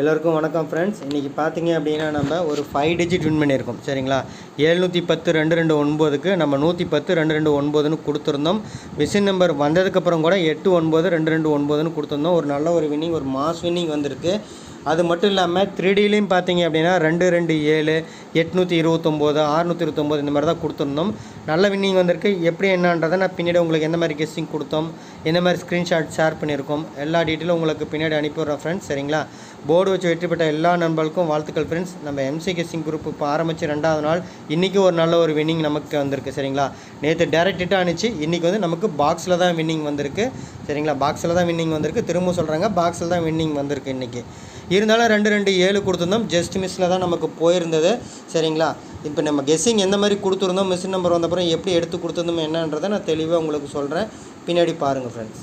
எல்லோருக்கும் வணக்கம் ஃப்ரெண்ட்ஸ் இன்றைக்கி பார்த்தீங்க அப்படின்னா நம்ம ஒரு ஃபைவ் டிஜிட் வின் பண்ணியிருக்கோம். சரிங்களா? ஏழ்நூற்றி பத்து ரெண்டு ரெண்டு ஒன்பதுக்கு நம்ம நூற்றி பத்து ரெண்டு ரெண்டு ஒன்பதுன்னு கொடுத்துருந்தோம். மிஷின் நம்பர் வந்ததுக்கப்புறம் கூட எட்டு ஒன்பது ரெண்டு ரெண்டு ஒன்பதுன்னு கொடுத்துருந்தோம். ஒரு நல்ல ஒரு வின்னிங் ஒரு மாஸ் வின்னிங் வந்திருக்கு. அது மட்டும் இல்லாமல் த்ரீடிலையும் பார்த்தீங்க அப்படின்னா ரெண்டு ரெண்டு ஏழு எட்நூற்றி இருபத்தொம்போது அறுநூற்றி இருபத்தொம்போது இந்த மாதிரி தான் கொடுத்துருந்தோம். நல்ல வின்னிங் வந்திருக்கு. எப்படி என்னன்றதை நான் பின்னாடி உங்களுக்கு எந்த மாதிரி கெஸ்டிங் கொடுத்தோம் எந்த மாதிரி ஸ்க்ரீன்ஷாட் ஷேர் பண்ணியிருக்கோம் எல்லா டீட்டெயிலும் உங்களுக்கு பின்னாடி அனுப்பிடுறேன் ஃப்ரெண்ட்ஸ் சரிங்களா? போர்டு வச்சு வெற்றி பெற்ற எல்லா நண்பர்களுக்கும் வாழ்த்துக்கள் ஃப்ரெண்ட்ஸ் நம்ம எம்சி கெஸ்டிங் குரூப் இப்போ ஆரம்பித்து ரெண்டாவது நாள் இன்றைக்கி ஒரு நல்ல ஒரு வின்னிங் நமக்கு வந்திருக்கு சரிங்களா? நேற்று டேரக்டாக அனுப்பிச்சு இன்றைக்கி வந்து நமக்கு பாக்ஸில் தான் வின்னிங் வந்திருக்கு சரிங்களா? பாக்ஸில் தான் வின்னிங் வந்திருக்கு. திரும்ப சொல்கிறாங்க பாக்ஸில் தான் வின்னிங் வந்திருக்கு இன்றைக்கி இருந்தாலும் ரெண்டு ரெண்டு ஏழு கொடுத்துருந்தோம் ஜஸ்ட் மிஸ்ஸில் தான் நமக்கு போயிருந்தது சரிங்களா? இப்போ நம்ம கெஸ்ஸிங் எந்த மாதிரி கொடுத்துருந்தோம் மிஸ் நம்பர் வந்தப்புறம் எப்படி எடுத்து கொடுத்துருந்தோம் என்னன்றதை நான் தெளிவாக உங்களுக்கு சொல்கிறேன் பின்னாடி பாருங்கள் friends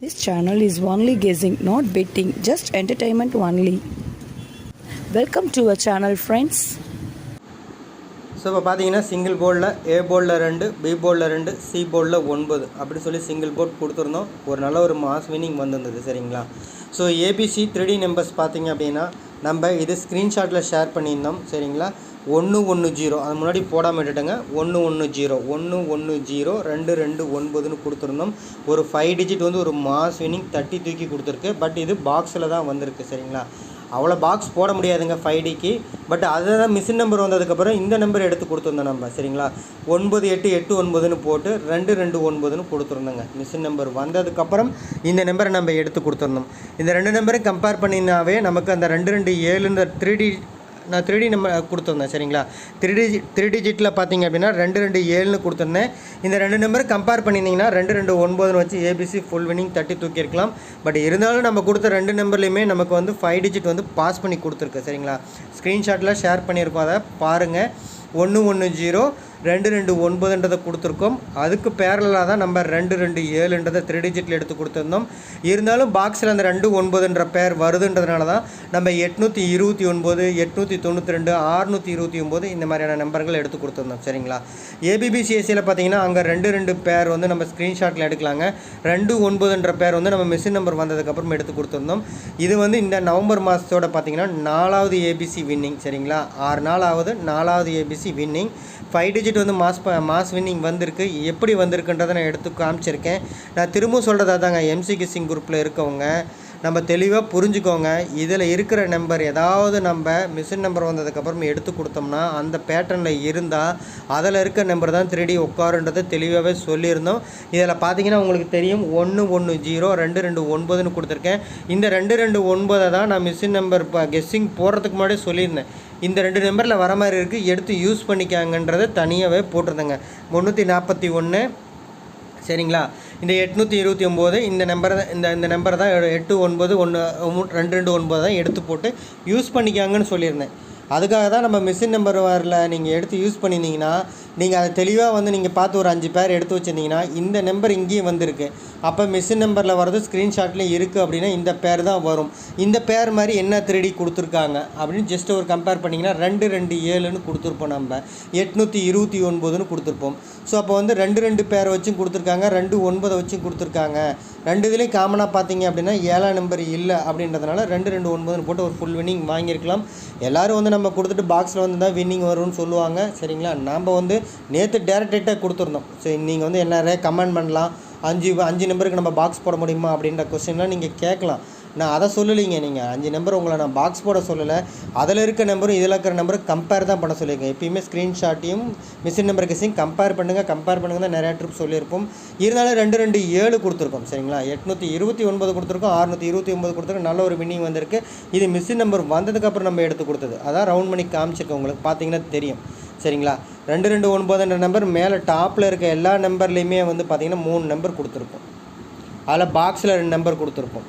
This channel is only guessing, not betting, just entertainment only. Welcome to a channel friends so இப்போ பார்த்தீங்கன்னா சிங்கிள் போர்டில் ஏ போர்டில் ரெண்டு பி போர்டில் ரெண்டு சி போர்டில் ஒன்பது அப்படி சொல்லி சிங்கிள் போர்ட் கொடுத்துருந்தோம். ஒரு நல்ல ஒரு மாஸ் வினிங் வந்திருந்தது சரிங்களா? So ABC three D numbers பார்த்தீங்க அப்படின்னா நம்ம இது ஸ்க்ரீன்ஷாட்டில் ஷேர் பண்ணியிருந்தோம் சரிங்களா? ஒன்று ஒன்று ஜீரோ. அது முன்னாடி போடாமல் விட்டுட்டேங்க. ஒன்று ஒன்று ஜீரோ. ஒன்று ஒன்று ஜீரோ. ரெண்டு ரெண்டு ஒன்பதுன்னு கொடுத்துருந்தோம். ஒரு ஃபைவ் டிஜிட் வந்து ஒரு மாஸ் வினிங் தட்டி தூக்கி கொடுத்துருக்கு. பட் இது பாக்ஸில் தான் வந்திருக்கு சரிங்களா? அவ்வளோ பாக்ஸ் போட முடியாதுங்க ஃபைவ் டிக்கு பட் அதை தான் மிஷின் நம்பர் வந்ததுக்கப்புறம் இந்த நம்பர் எடுத்து கொடுத்துருந்தோம் நம்ம சரிங்களா? ஒன்பது எட்டு எட்டு ஒன்பதுன்னு போட்டு ரெண்டு ரெண்டு ஒன்பதுன்னு கொடுத்துருந்தோங்க. மிஷின் நம்பர் வந்ததுக்கப்புறம் இந்த நம்பரை நம்ம எடுத்து கொடுத்துருந்தோம். இந்த ரெண்டு நம்பரும் கம்பேர் பண்ணினாவே நமக்கு அந்த ரெண்டு ரெண்டு ஏழுன்ற த்ரீ டி நான் த்ரீ டி நம்பர் கொடுத்துருந்தேன் சரிங்களா? த்ரீ டிஜி த்ரீ டிஜிட்டில் பார்த்தீங்க அப்படின்னா ரெண்டு ரெண்டு ஏழுன்னு கொடுத்துருந்தேன். இந்த ரெண்டு நம்பர் கம்பேர் பண்ணியிருந்தீங்கன்னா ரெண்டு ரெண்டு ஒன்பதுன்னு வச்சு ஏபிசி ஃபுல் வினிங் தட்டி தூக்கியிருக்கலாம். பட் இருந்தாலும் நம்ம கொடுத்த ரெண்டு நம்பர்லையுமே நமக்கு வந்து ஃபைவ் டிஜிட் வந்து பாஸ் பண்ணி கொடுத்துருக்கு சரிங்களா? ஸ்க்ரீன்ஷாட்டில் ஷேர் பண்ணியிருக்கோம் அதை பாருங்கள் ஒன்று ஒன்று ஜீரோ ரெண்டு ரெண்டு ஒன்பதுன்றதை கொடுத்துருக்கோம். அதுக்கு பேரலாக தான் நம்ம ரெண்டு ரெண்டு ஏழுன்றதை த்ரீ டிஜிட்டில் எடுத்து கொடுத்துருந்தோம். இருந்தாலும் பாக்ஸில் அந்த ரெண்டு ஒன்பதுன்ற பேர் வருதுன்றதுனால தான் நம்ம எட்நூற்றி இருபத்தி ஒன்பது எட்நூற்றி தொண்ணூற்றி ரெண்டு ஆறுநூற்றி இருபத்தி ஒம்பது இந்த மாதிரியான நம்பர்கள் எடுத்து கொடுத்துருந்தோம். சரிங்களா? ஏபிபிசிஎஸ்சியில் பார்த்தீங்கன்னா அங்கே ரெண்டு ரெண்டு பேர் வந்து நம்ம ஸ்க்ரீன்ஷாட்டில் எடுக்கலாங்க. ரெண்டு ஒன்பதுன்ற பேர் வந்து நம்ம மிஷின் நம்பர் வந்ததுக்கப்புறம் எடுத்து கொடுத்துருந்தோம். இது வந்து இந்த நவம்பர் மாதத்தோட பார்த்தீங்கன்னா நாலாவது ஏபிசி வின்னிங் சரிங்களா? ஆறு நாள் ஆகுது நாலாவது ஏபிசி வின்னிங் ஃபைவ் டிஜிட் வந்து மாஸ் மாஸ் வின்னிங் வந்திருக்கு. எப்படி வந்திருக்குன்றதை நான் எடுத்து காமிச்சிருக்கேன். நான் திரும்பவும் சொல்கிறதா தாங்க எம்சி கிசிங் குரூப்பில் இருக்கவங்க. நம்ம தெளிவாக புரிஞ்சுக்கோங்க. இதில் இருக்கிற நம்பர் ஏதாவது நம்ம மிஷின் நம்பர் வந்ததுக்கப்புறம் எடுத்து கொடுத்தோம்னா அந்த பேட்டர்னில் இருந்தால் அதில் இருக்கிற நம்பர் தான் த்ரீ உட்காருன்றதை தெளிவாகவே சொல்லியிருந்தோம். இதில் பார்த்தீங்கன்னா உங்களுக்கு தெரியும் ஒன்று ஒன்று ஜீரோ ரெண்டு ரெண்டு ஒன்பதுன்னு கொடுத்துருக்கேன். இந்த ரெண்டு ரெண்டு ஒன்பதை தான் நான் மிஷின் நம்பர் இப்போ கெஸ்ஸிங் போடுறதுக்கு முன்னாடி சொல்லியிருந்தேன். இந்த ரெண்டு நம்பரில் வர மாதிரி இருக்குது எடுத்து யூஸ் பண்ணிக்காங்கன்றதை தனியாகவே போட்டிருந்தேங்க. முந்நூற்றி நாற்பத்தி ஒன்று சரிங்களா? இந்த எட்நூற்றி இருபத்தி ஒம்பது இந்த நம்பரை தான் இந்த இந்த நம்பரை தான் எட்டு ஒன்பது ஒன்று ரெண்டு ரெண்டு ஒன்பது தான் எடுத்து போட்டு யூஸ் பண்ணிக்காங்கன்னு சொல்லியிருந்தேன். அதுக்காக தான் நம்ம மிஷின் நம்பர் வரல. நீங்கள் எடுத்து யூஸ் பண்ணியிருந்தீங்கன்னா நீங்கள் அதை தெளிவாக வந்து நீங்கள் பார்த்து ஒரு அஞ்சு பேர் எடுத்து வச்சுருந்தீங்கன்னா இந்த நம்பர் இங்கேயும் வந்திருக்கு. அப்போ மிஷின் நம்பரில் வரது ஸ்க்ரீன்ஷாட்லேயும் இருக்குது அப்படின்னா இந்த பேர் தான் வரும். இந்த பேர் மாதிரி என்ன திருடி கொடுத்துருக்காங்க அப்படின்னு ஜஸ்ட் ஒரு கம்பேர் பண்ணிங்கன்னா ரெண்டு ரெண்டு ஏழுன்னு கொடுத்துருப்போம் நம்ம. எட்நூற்றி இருபத்தி ஒன்பதுன்னு கொடுத்துருப்போம். ஸோ அப்போ வந்து ரெண்டு ரெண்டு பேரை வச்சும் கொடுத்துருக்காங்க ரெண்டு ஒன்பதை வச்சும் கொடுத்துருக்காங்க. ரெண்டு இதுலேயும் காமனாக பார்த்தீங்க அப்படின்னா ஏழாம் நம்பர் இல்லை அப்படின்றதுனால ரெண்டு ரெண்டு ஒன்பதுன்னு போட்டு ஒரு ஃபுல் வின்னிங் வாங்கியிருக்கலாம். எல்லோரும் வந்து நம்ம கொடுத்துட்டு பாக்ஸில் வந்து தான் வின்னிங் வரும்னு சொல்லுவாங்க. சரிங்களா? நாம் வந்து நேற்று டேரக்டேட்டாக கொடுத்துருந்தோம் சரி நீங்கள் வந்து என்ன கமெண்ட் பண்ணலாம்? அஞ்சு அஞ்சு நம்பருக்கு நம்ம பாக்ஸ் போட முடியுமா? அப்படின்ற கொஸ்டின்லாம் நீங்கள் கேட்கலாம். நான் அதை சொல்லலைங்க நீங்கள் அஞ்சு நம்பர் உங்களை நான் பாக்ஸ் போட சொல்லலை. அதில் இருக்க நம்பரும் இதில் இருக்கிற நம்பரும் கம்பேர் தான் பண்ண சொல்லியிருக்கேன். எப்பயுமே ஸ்க்ரீன்ஷாட்டையும் மிஷின் நம்பர் கேஸையும் கம்பேர் பண்ணுங்கள் கம்பேர் பண்ணுங்கள் தான் நிறையா ட்ரிப் சொல்லியிருப்போம். இருந்தாலும் ரெண்டு ரெண்டு ஏழு கொடுத்துருக்கோம். சரிங்களா? எட்நூற்றி இருபத்தி ஒன்பது கொடுத்துருக்கோம். அறுநூற்றி இருபத்தி ஒன்பது கொடுத்துருக்கோம். நல்ல ஒரு வின்னிங் வந்திருக்கு. இது மிஷின் நம்பர் வந்ததுக்கப்புறம் நம்ம எடுத்து கொடுத்தது. அதான் ரவுண்ட் பண்ணி காமிச்சிருக்கேன். உங்களுக்கு பார்த்தீங்கன்னா தெரியும். சரிங்களா? ரெண்டு ரெண்டு ஒன்பதுன்ற நம்பர் மேலே டாப்பில் இருக்க எல்லா நம்பர்லேயுமே வந்து பார்த்திங்கன்னா மூணு நம்பர் கொடுத்துருப்போம். அதில் பாக்ஸில் ரெண்டு நம்பர் கொடுத்துருப்போம்.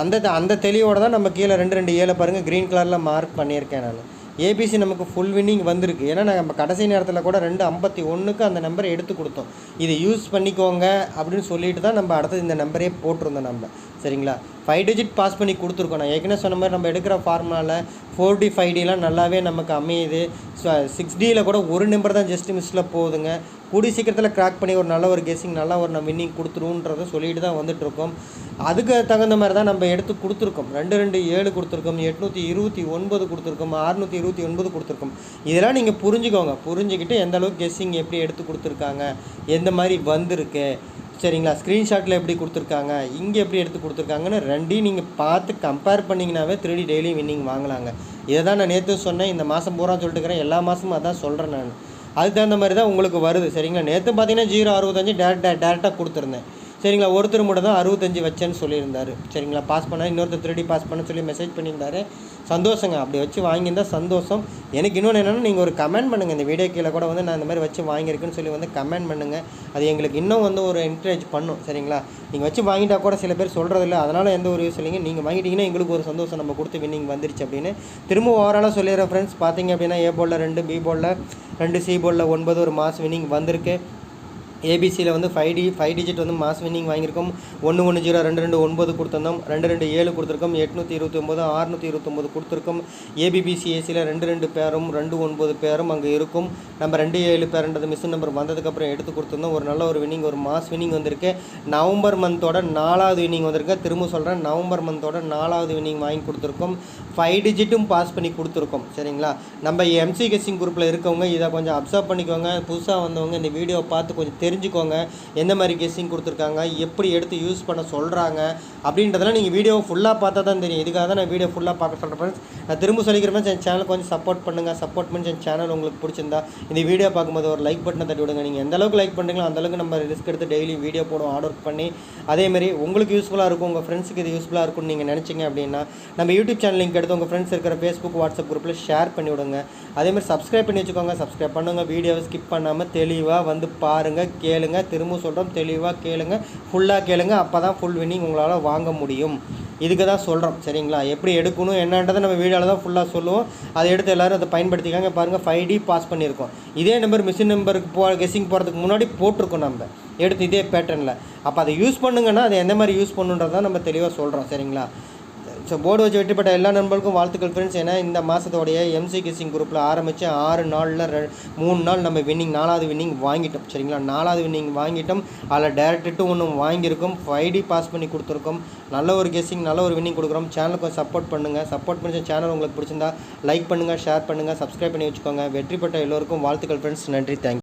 அந்த அந்த தெளிவோடு தான் நம்ம கீழே ரெண்டு ரெண்டு ஏழை பாருங்கள் க்ரீன் கலரில் மார்க் பண்ணியிருக்கேன் நான். ஏபிசி நமக்கு ஃபுல் வின்னிங் வந்திருக்கு. ஏன்னா நம்ம கடைசி நேரத்தில் கூட ரெண்டு ஐம்பத்தி ஒன்றுக்கு அந்த நம்பரை எடுத்து கொடுத்தோம். இதை யூஸ் பண்ணிக்கோங்க அப்படின்னு சொல்லிட்டு தான் நம்ம அடுத்தது இந்த நம்பரே போட்டிருந்தோம் நம்ம. சரிங்களா? ஃபைவ் டிஜிட் பாஸ் பண்ணி கொடுத்துருக்கோம். நான் ஏற்கனவே சொன்ன மாதிரி நம்ம எடுக்கிற ஃபார்முலாவில் ஃபோர் டி ஃபைவ் டிலாம் நல்லாவே நமக்கு அமையுது. சிக்ஸ் டியில் கூட ஒரு நம்பர் தான் ஜஸ்ட் மிஸ்ஸில் போகுதுங்க. கூடி சீக்கிரத்தில் க்ராக் பண்ணி ஒரு நல்ல ஒரு கெஸிங் நல்லா ஒரு நம்ம வின்னிங் கொடுத்துருன்றத சொல்லிட்டு தான் வந்துட்டுருக்கோம். அதுக்கு தகுந்த மாதிரி தான் நம்ம எடுத்து கொடுத்துருக்கோம். ரெண்டு ரெண்டு ஏழு கொடுத்துருக்கோம். எட்நூற்றி இருபத்தி ஒன்பது கொடுத்துருக்கோம். அறுநூற்றி இருபத்தி ஒன்பது கொடுத்துருக்கோம். இதெல்லாம் நீங்கள் புரிஞ்சுக்கோங்க. புரிஞ்சுக்கிட்டு எந்த அளவுக்கு கெஸ்ஸிங் எப்படி எடுத்து கொடுத்துருக்காங்க எந்த மாதிரி வந்திருக்கு சரிங்களா? ஸ்க்ரீன்ஷாட்டில் எப்படி கொடுத்துருக்காங்க? இங்கே எப்படி எடுத்து கொடுத்துருக்காங்கன்னு ரெண்டையும் நீங்கள் பார்த்து கம்பேர் பண்ணிங்கனாவே த்ரீ டெய்லியும் வின்னிங் வாங்கலாங்க. இதை தான் நான் நேற்று சொன்னேன். இந்த மாதம் பூரா சொல்லிட்டு இருக்கிறேன். எல்லா மாதமும் அதான் சொல்கிறேன் நான். அதுக்கு தகுந்த மாதிரி தான் உங்களுக்கு வருது. சரிங்களா? நேற்று பார்த்தீங்கன்னா ஜீரோ அறுபத்தஞ்சு டேரக்டாக டேரெக்டாக கொடுத்துருந்தேன். சரிங்களா? ஒருத்தர் மட்டும் தான் அறுபத்தஞ்சு வச்சேன்னு சொல்லியிருந்தார். சரிங்களா? பாஸ் பண்ணால் இன்னொருத்தர் திருடி பாஸ் பண்ண சொல்லி மெசேஜ் பண்ணியிருந்தாரு. சந்தோஷங்க. அப்படி வச்சு வாங்கியிருந்தா சந்தோஷம். எனக்கு இன்னொன்று என்னென்னா நீங்கள் ஒரு கமெண்ட் பண்ணுங்கள் இந்த வீடியோ கீழே கூட வந்து நான் இந்த மாதிரி வச்சு வாங்கியிருக்குன்னு சொல்லி வந்து கமெண்ட் பண்ணுங்கள் அது எங்களுக்கு இன்னும் வந்து ஒரு என்கரேஜ் பண்ணும். சரிங்களா? நீங்கள் வச்சு வாங்கிட்டா கூட சில பேர் சொல்கிறதில்ல அதனால் எந்த ஒரு யூஸ் இல்லைங்க. நீங்கள் வாங்கிட்டீங்கன்னா எங்களுக்கு ஒரு சந்தோஷம். நம்ம கொடுத்து வின்னிங் வந்துருச்சு அப்படின்னு. திரும்ப ஓவராலாக சொல்லிடுறேன் ஃப்ரெண்ட்ஸ் பார்த்தீங்க அப்படின்னா ஏ போலில் ரெண்டு பி போர்டில் ரெண்டு சி போர்டில் ஒன்பது ஒரு மாஸ் வின்னிங் வந்திருக்கு. ஏபிசியில் வந்து ஃபைவ் டி ஃபைவ் டிஜிட் வந்து மாஸ் வின்னிங் வாங்கியிருக்கோம். ஒன்று ஒன்று ஜீரோ ரெண்டு ரெண்டு ஒன்பது கொடுத்துருந்தோம். ரெண்டு ரெண்டு ஏழு கொடுத்துருக்கோம். எட்நூற்றி இருபத்தி ஒம்பது ஆறுநூற்றி இருபத்தொம்பது கொடுத்துருக்கோம். ஏபிபிசிஏசியில் ரெண்டு ரெண்டு பேரும் ரெண்டு ஒன்பது பேரும் அங்கே இருக்கும். நம்ம ரெண்டு ஏழு பேருன்றது மிஷின் நம்பர் வந்ததுக்கப்புறம் எடுத்து கொடுத்துருந்தோம். ஒரு நல்ல ஒரு வின்னிங் ஒரு மாஸ் வின்னிங் வந்திருக்கு. நவம்பர் மந்தோட நாலாவது வின்னிங் வந்திருக்கு. திரும்ப சொல்கிறேன் நவம்பர் மந்தோட நாலாவது வின்னிங் வாங்கி கொடுத்துருக்கோம். ஃபைவ் டிஜிட்டும் பாஸ் பண்ணி கொடுத்துருக்கோம். சரிங்களா? நம்ம எம்சி கெஸ்டிங் குரூப்பில் இருக்கவங்க இதை கொஞ்சம் அப்சர்வ் பண்ணிக்கோங்க. புதுசாக வந்தவங்க இந்த வீடியோ பார்த்து கொஞ்சம் தெரிஞ்சுக்கோங்க. எந்த மாதிரி கெஸ்டிங் கொடுத்துருக்காங்க எப்படி எடுத்து யூஸ் பண்ண சொல்கிறாங்க அப்படின்றதெல்லாம் நீங்கள் வீடியோ ஃபுல்லாக பார்த்தா தான் தெரியும். இதுக்காக தான் நான் வீடியோ ஃபுல்லாக பார்க்க சொல்கிறேன் ஃப்ரெண்ட்ஸ் நான் திரும்ப சொல்லிக்கிறேன் என் சேனல் கொஞ்சம் சப்போர்ட் பண்ணுங்கள் சப்போர்ட் பண்ணி என் சேனல் உங்களுக்கு பிடிச்சிருந்தா இந்த வீடியோ பார்க்கும்போது ஒரு லைக் பட்டனை தட்டி விடுங்க. நீங்கள் எந்த அளவுக்கு லைக் பண்ணுறீங்களோ அந்தளவுக்கு நம்ம ரிஸ்க் எடுத்து டெய்லி வீடியோ போடுவோம் ஆர்டர் பண்ணி. அதேமாதிரி உங்களுக்கு யூஸ்ஃபுல்லாக இருக்கும் உங்கள் ஃப்ரெண்ட்ஸுக்கு இது யூஸ்ஃபுல்லாக இருக்கும்னு நீங்கள் நினச்சிங்க அப்படின்னா நம்ம யூடியூப் சேனல் லிங்க் எடுத்து உங்கள் ஃப்ரெண்ட்ஸ் இருக்கிற ஃபேஸ்புக் வாட்ஸ்அப் குரூப்பில் ஷேர் பண்ணி விடுங்க. அதேமாதிரி சப்ஸ்கிரைப் பண்ணி வச்சுக்கோங்க. சப்ஸ்கிரைப் பண்ணுங்கள் வீடியோவை ஸ்கிப் பண்ணாமல் தெளிவாக வந்து பாருங்கள் கேளுங்க. திரும்ப சொல்கிறோம் தெளிவாக கேளுங்க ஃபுல்லாக கேளுங்க. அப்போ தான் ஃபுல் வின்னிங் உங்களால் வாங்க முடியும். இதுக்கு தான் சொல்கிறோம் சரிங்களா? எப்படி எடுக்கணும் என்னன்றதை நம்ம வீடியோவில் தான் ஃபுல்லாக சொல்லுவோம். அதை எடுத்து எல்லோரும் அதை பயன்படுத்திக்காங்க. பாருங்கள் ஃபைவ் டி பாஸ் பண்ணியிருக்கோம். இதே நம்பர் மிஷின் நம்பருக்கு போ கெஸ்ஸிங் போகிறதுக்கு முன்னாடி போட்டிருக்கோம் நம்ம. எடுத்து இதே பேட்டர்னில் அப்போ அதை யூஸ் பண்ணுங்கன்னா அதை எந்த மாதிரி யூஸ் பண்ணுன்றதை நம்ம தெளிவாக சொல்கிறோம் சரிங்களா? ஸோ போர்டு வச்சு வெற்றிப்பட்ட எல்லா நண்பர்களுக்கும் வாழ்த்துக்கள் ஃப்ரெண்ட்ஸ் ஏன்னா இந்த மாதத்தோடைய எம்சி கிசிங் குரூப்பில் ஆரம்பித்து ஆறு நாளில் ரெ மூணு நாள் நம்ம வின்னிங் நாலாவது வின்னிங் வாங்கிட்டோம். சரிங்களா? நாலாவது வின்னிங் வாங்கிட்டோம். அதில் டேரக்ட்டு ஒன்று வாங்கியிருக்கோம். ஃபைவ் டி பாஸ் பண்ணி கொடுத்துருக்கோம். நல்ல ஒரு கெஸ்ஸிங் நல்ல ஒரு வின்னிங் கொடுக்குறோம். சேனலுக்கு கொஞ்சம் சப்போர்ட் பண்ணுங்கள் சப்போர்ட் பண்ணி சேனல் உங்களுக்கு பிடிச்சிருந்தா லைக் பண்ணுங்கள் ஷேர் பண்ணுங்கள் சப்ஸ்கிரைப் பண்ணி வச்சுக்கோங்க. வெற்றி பெற்ற எல்லோருக்கும் வாழ்த்துக்கள் ஃப்ரெண்ட்ஸ் நன்றி தேங்க்யூ